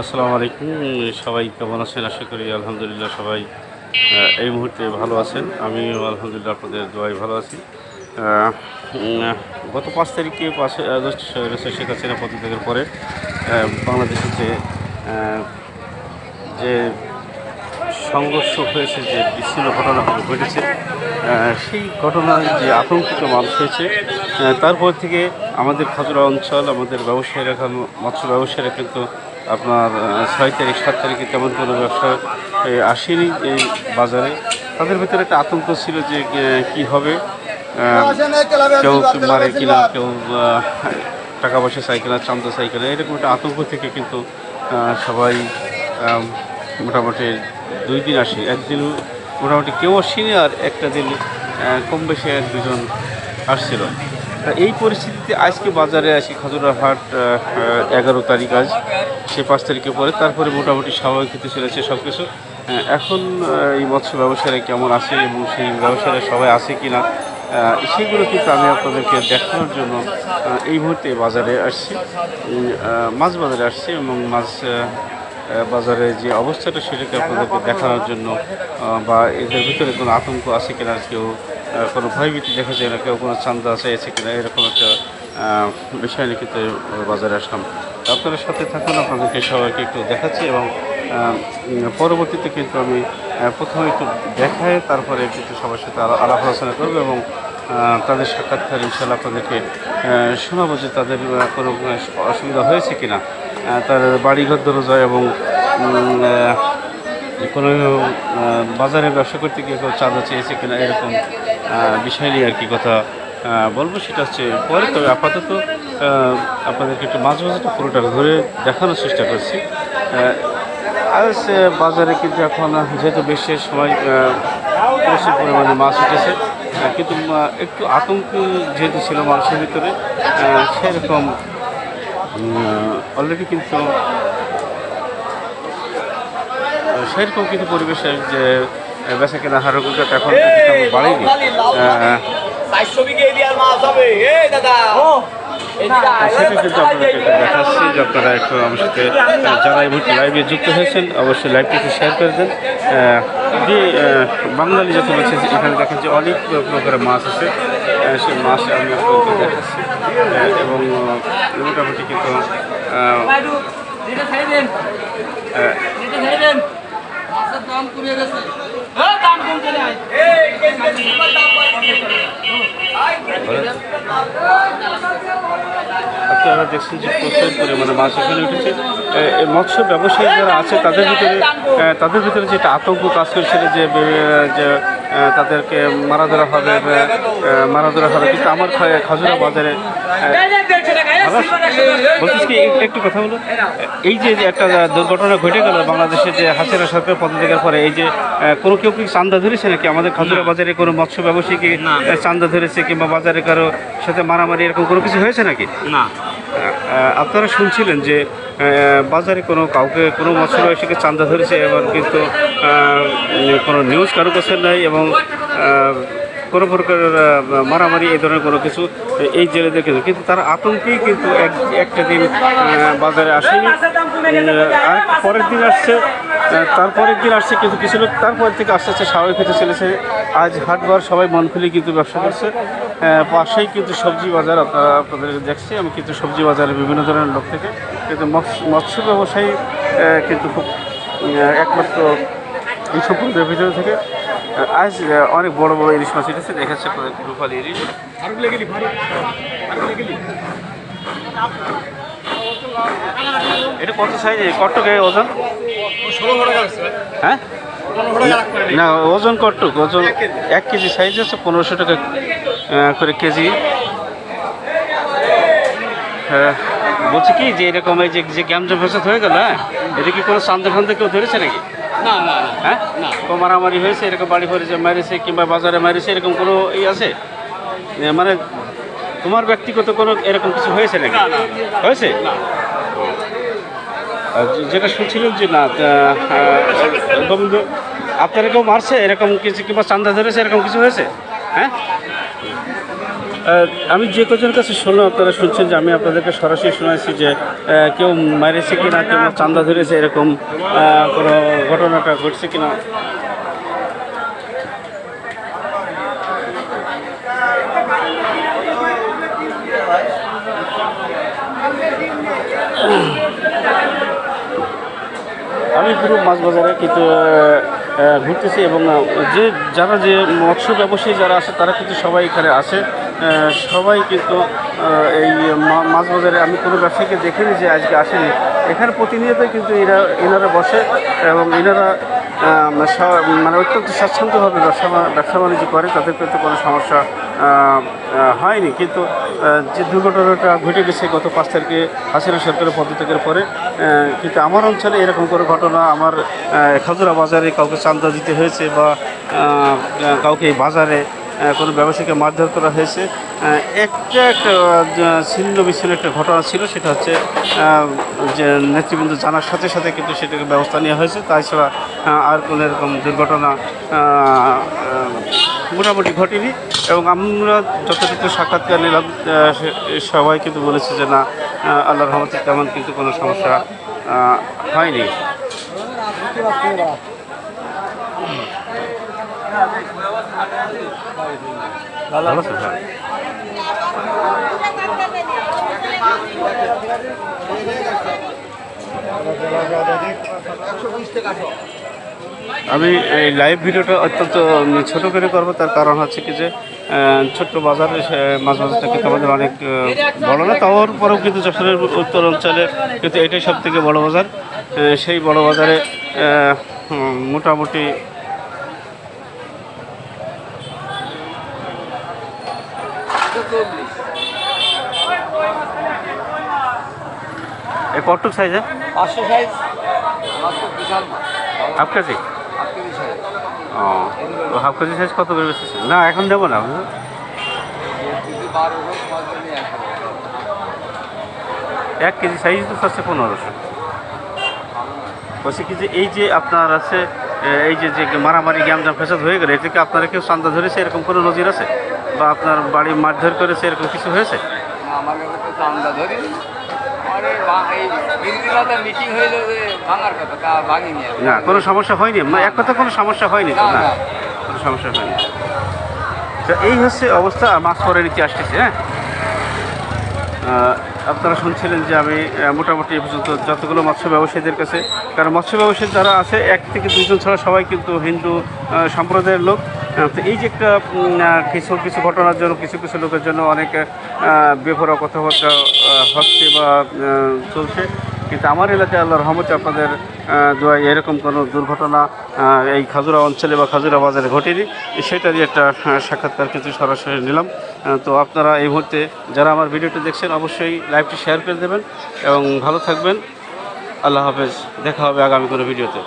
আসসালামু আলাইকুম সবাই কেমন আছেন? আশা করি আলহামদুলিল্লাহ সবাই এই মুহূর্তে ভালো আছেন। আমিও আলহামদুলিল্লাহ আপনাদের দোয়াই ভালো আছি। গত পাঁচ তারিখে পাঁচই আগস্ট শেখ হাসিনা পদত্যাগের পরে আহ, বাংলাদেশে যে যে সংঘর্ষ হয়েছে যে বিচ্ছিন্ন ঘটনাগুলো ঘটেছে সেই ঘটনায় যে আতঙ্কিত মানুষ হয়েছে তারপর থেকে আমাদের খাজুরা অঞ্চল, আমাদের ব্যবসায়ীরা এখন, মৎস্য ব্যবসায়ীরা কিন্তু আপনার ছয় তারিখ, সাত তারিখে তেমন কোনো ব্যবসা আসেনি এই বাজারে। তাদের ভিতরে একটা আতঙ্ক ছিল যে কি হবে? কেউ মারে কিনা, কেউ টাকা পয়সা চাই কিনা চান্দা চাই কিনা, এরকম একটা আতঙ্ক থেকে কিন্তু সবাই মোটামুটি দুই দিন আসে। একদিন মোটামুটি কেউ আসেনি আর একটা দিন কম বেশি এক দুজন আসছিল। এই পরিস্থিতিতে আজকে বাজারে আসি খাজুরা হাট এগারো তারিখ আজ, সে পাঁচ তারিখে পরে। তারপরে মোটামুটি স্বাভাবিক হতে চলেছে সব কিছু এখন এই মৎস্য ব্যবসায়ীরা কেমন আছে এবং সেই ব্যবসায়ীরা সবাই আছে কি না সেগুলো কিন্তু আমি আপনাদেরকে দেখানোর জন্য এই মুহূর্তে বাজারে আসছি। মাছ বাজারে আসছি এবং মাছ বাজারে যে অবস্থাটা সেটাকে আপনাদেরকে দেখানোর জন্য বা এদের ভিতরে কোনো আতঙ্ক আছে কিনা কেউ কোনো ভয়ভীতি দেখা যায় না, কেউ কোনো চান্দা চাইছে কিনা, এরকম একটা বিষয় নিয়ে কিন্তু বাজারে আসলাম। আপনারা সাথে থাকুন, আপনাদেরকে সবাইকে একটু দেখাচ্ছি এবং পরবর্তীতে কিন্তু আমি প্রথমে একটু দেখায়, তারপরে কিন্তু সবার সাথে আলা- আলাপ আলোচনা করব এবং তাদের সাক্ষাৎকার ইনশাল্লাহ আপনাদেরকে শোনাবো যে তাদের কোনো অসুবিধা হয়েছে কিনা। তার বাড়িঘর দরজা এবং কোনো বাজারে ব্যবসা করতে গিয়ে কেউ চাঁদা চেয়েছে কিনা, এরকম বিষয় নিয়ে আর কি কথা বলব, সেটা হচ্ছে পরে, তবে আপাতত আপনাদেরকে একটু মাছ বাজারটা পুরোটা ঘুরে দেখানোর চেষ্টা করছি। আজ বাজারে কিন্তু এখন যেহেতু বেশি সময় প্রচুর পরিমাণে মাছ উঠেছে কিন্তু একটু আতঙ্ক যেহেতু ছিল মানুষের ভিতরে সেরকম অলরেডি কিন্তু সেরকম কিন্তু পরিবেশের যে বেচা কেনা হারের কিন্তু এখন বাড়েনি। সেটা কিন্তু আপনাদেরকে একটু দেখাচ্ছি যে আপনারা একটু আমার সাথে যারা এই মুহূর্তে লাইভে যুক্ত হয়েছেন অবশ্যই লাইভটিকে শেয়ার করে দেন। যে বাঙালি যত রয়েছে এখানে দেখেন যে অনেক প্রকারের মাছ আছে। সেই মাছ আমি আপনাদেরকে দেখাচ্ছি। এবং মোটামুটি কিন্তু আহ, আহ, আপনারা দেখছেন যে প্রচুর পরিমাণে মাছ এখানে উঠেছে। মৎস্য ব্যবসায়ী যারা আছে, তাদের ভিতরে তাদের ভিতরে যেটা আতঙ্ক কাজ করছিল যে তাদেরকে মারা ধরা হবে মারা ধরা হবে, কিন্তু আমার খাজুরা বাজারে বলছিস কি একটু কথা বলো এই যে একটা দুর্ঘটনা ঘটে গেল বাংলাদেশে যে হাসিনা সরকার পদত্যাগের পরে এই যে কোনো কেউ কি চান্দা ধরেছে নাকি? আমাদের খাজুরা বাজারে কোনো মৎস্য ব্যবসায়ীকে চান্দা ধরেছে কিংবা বাজারে কারও সাথে মারামারি এরকম কোনো কিছু হয়েছে নাকি? না। আপনারা শুনছিলেন যে বাজারে কোনো কাউকে কোনো মৎস্য ব্যবসায়ীকে চান্দা ধরেছে এবং কিন্তু কোনো নিউজ কারও কাছে নাই এবং কোনো প্রকার মারামারি এই ধরনের কোনো কিছু এই জেলেদের কিন্তু কিন্তু তারা আতঙ্কেই কিন্তু এক, একটা দিন বাজারে আসেনি। আর পরের দিন আসছে তারপরের দিন আসছে কিন্তু কিছু লোক তারপর থেকে আস্তে আস্তে স্বাভাবিক হতে চলেছে। আজ হাটবার সবাই মন খুলে কিন্তু ব্যবসা করছে। পাশেই কিন্তু সবজি বাজার, আপনারা আপনাদের দেখছি আমি কিন্তু সবজি বাজারে বিভিন্ন ধরনের লোক থেকে। কিন্তু মৎস্য- ব্যবসায়ী কিন্তু খুব একমাত্র এই সম্পর্কের ভিতরে থেকে। আজ অনেক বড় বড় ইলিশ মাছ এসেছে দেখাচ্ছে রূপালি ইলিশ। এটা কত সাইজ কত ওজন? হ্যাঁ? না ওজন কটুক ওজন এক কেজি সাইজ আছে পনেরোশো টাকা করে কেজি। হ্যাঁ, বলছি কি যে এরকম এই যে যে গ্যামজম ফেসাদ হয়ে গেল হ্যাঁ? এটা কি কোনো সান্দে ফান্দে কেউ ধরেছে নাকি? না হ্যাঁ? মারামারি হয়েছে এরকম বাড়ি ফরে যে মারিছে কিংবা বাজারে মারিছে এরকম কোনো ই আছে? মানে তোমার ব্যক্তিগত কোনো এরকম কিছু হয়েছে নাকি? হয়েছে? যেটা শুনছিলেন যে না গোবিন্দ আপনারা কেউ মারছে এরকম কিছু কিংবা চান্দা ধরেছে এরকম কিছু হয়েছে? হ্যাঁ? আমি যে কজনের কাছে শুনলাম, আপনারা শুনছেন যে আমি আপনাদেরকে সরাসরি শোনাইছি যে কেউ মারেছে কিনা, কেউ চান্দা ধরেছে, এরকম কোনো ঘটনাটা ঘটছে কিনা? আমি পুরো মাছ বাজারে কিন্তু ঘুরতেছি এবং যে যারা যে মৎস্য ব্যবসায়ী যারা আছে, তারা কিন্তু সবাই এখানে আসে সবাই কিন্তু এই মাছ বাজারে আমি কোনো ব্যবসায়ীকে দেখিনি যে আজকে আসেনি। এখানে প্রতিনিয়তই কিন্তু এরা, এনারা বসে এবং এনারা মানে অত্যন্ত স্বাচ্ছন্দ্যভাবে ব্যবসা ব্যবসা বাণিজ্য করে, তাদের কিন্তু কোনো সমস্যা হয়নি। কিন্তু যে দুর্ঘটনাটা ঘটে গেছে গত পাঁচ তারিখে হাসিনা সরকারের পদত্যাগের পরে কিন্তু আমার অঞ্চলে এরকম কোনো ঘটনা আমার খাজুরা বাজারে কাউকে চান্দা দিতে হয়েছে বা কাউকে বাজারে কোনো ব্যবসায়ীকে মারধর করা হয়েছে। একটা একটা ছিন্ন বিচ্ছিন্ন একটা ঘটনা ছিল সেটা হচ্ছে যে নেতৃবৃন্দ জানার সাথে সাথে কিন্তু সেটাকে ব্যবস্থা নেওয়া হয়েছে। তাছাড়া আর কোনো এরকম দুর্ঘটনা মোটামুটি ঘটেনি। এবং আমরা যতটুকু সাক্ষাৎকার নিলাম সবাই কিন্তু বলেছে যে না আহ, আল্লাহর রহমতে তেমন কিন্তু কোনো সমস্যা হয়নি। হ্যাঁ। আমি এই লাইভ ভিডিওটা অত্যন্ত ছোট করে করব, তার কারণ হচ্ছে কি যে ছোট্ট বাজার মাছ বাজারটা কিন্তু আমাদের অনেক বড় না তার পরেও কিন্তু যশোরের উত্তর অঞ্চলে কিন্তু এটাই সব থেকে বড় বাজার। সেই বড় বাজারে মোটামুটি কটুক সাইজে পাঁচশো সাইজ হাফ কেজি? ও তো হাফ কেজি সাইজ কত করে বেশি না এখন দেবো না। এক কেজি সাইজ তো হচ্ছে পনেরোশো। বলছি কি যে এই যে আপনার আছে এই যে যে মারামারি গ্যামজাম ফেসাদ হয়ে গেলে এটাকে আপনারা কেউ চান্দা ধরেছে এরকম কোনো নজির আছে? বা আপনার বাড়ি মারধর করেছে এরকম কিছু হয়েছে? চান্দা ধরি না কোনো সমস্যা হয়নি। এক কথা কোনো সমস্যা হয়নি তো? না। কোনো সমস্যা হয়নি। তো এই হচ্ছে অবস্থা মাছ পরে নিচে আসতেছে হ্যাঁ? আপনারা শুনছিলেন যে আমি মোটামুটি এ পর্যন্ত যতগুলো মৎস্য ব্যবসায়ীদের কাছে, কারণ মৎস্য ব্যবসায়ী যারা আছে, এক থেকে দুজন ছাড়া সবাই কিন্তু হিন্দু সম্প্রদায়ের লোক। তো এই যে একটা কিছু কিছু ঘটনার জন্য, কিছু কিছু লোকের জন্য অনেক বেভরা কথাবার্তা হচ্ছে বা চলছে। কিন্তু আমার এলাকায় আল্লাহর রহমতে আপনাদের দোয়া এরকম কোনো দুর্ঘটনা এই খাজুরা অঞ্চলে বা খাজুরা বাজারে ঘটেনি, সেটা দিয়ে একটা সাক্ষাৎকার কিন্তু সরাসরি নিলাম। তো আপনারা এই মুহূর্তে যারা আমার ভিডিওটি দেখছেন, অবশ্যই লাইভটি শেয়ার করে দেবেন এবং ভালো থাকবেন। আল্লাহ হাফেজ, দেখা হবে আগামী কোনো ভিডিওতে।